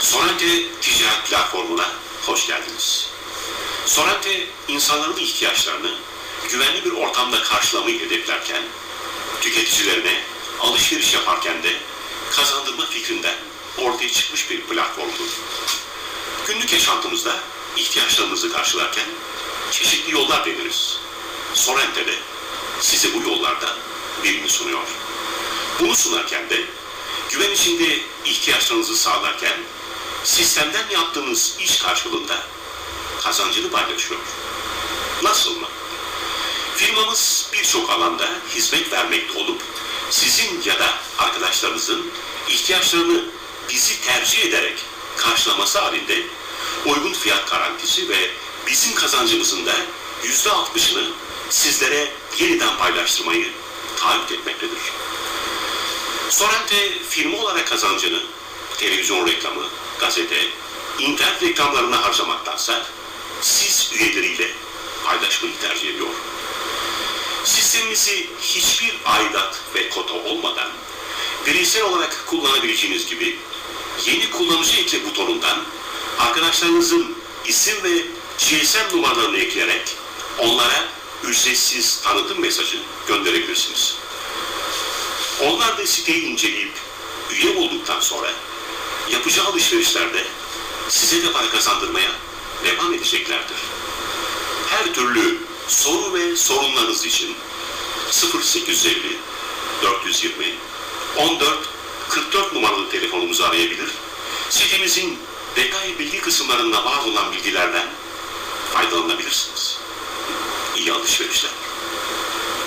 Sorante ticaret platformuna hoş geldiniz. Sorante, insanların ihtiyaçlarını güvenli bir ortamda karşılamayı hedeflerken, tüketicilerine alışveriş yaparken de kazandırma fikrinden ortaya çıkmış bir platformdur. Günlük yaşantımızda ihtiyaçlarımızı karşılarken çeşitli yollar deneriz. Sorrente de size bu yollardan birini sunuyor. Bunu sunarken de güven içinde ihtiyaçlarınızı sağlarken sistemden yaptığınız iş karşılığında kazancını paylaşıyor. Nasıl mı? Firmamız birçok alanda hizmet vermekte olup sizin ya da arkadaşlarınızın ihtiyaçlarını bizi tercih ederek karşılaması halinde uygun fiyat garantisi ve bizim kazancımızın da yüzde altmışını sizlere yeniden paylaştırmayı taahhüt etmektedir. Sorrente firma olarak kazancını televizyon reklamı, gazete, internet reklamlarına harcamaktansa siz üyeleriyle paylaşmayı tercih ediyor. Sistemimizi hiçbir aidat ve kota olmadan bireysel olarak kullanabileceğiniz gibi yeni kullanıcı ekle butonundan arkadaşlarınızın isim ve GSM numaralarını ekleyerek onlara ücretsiz tanıtım mesajı gönderebilirsiniz. Onlar da siteyi inceleyip üye olduktan sonra yapacağı alışverişlerde size de para kazandırmaya devam edeceklerdir. Her türlü soru ve sorunlarınız için 0850 420 14 44 numaralı telefonumuzu arayabilir. Sitemizin detay bilgi kısımlarında var olan bilgilerden faydalanabilirsiniz. İyi alışverişler.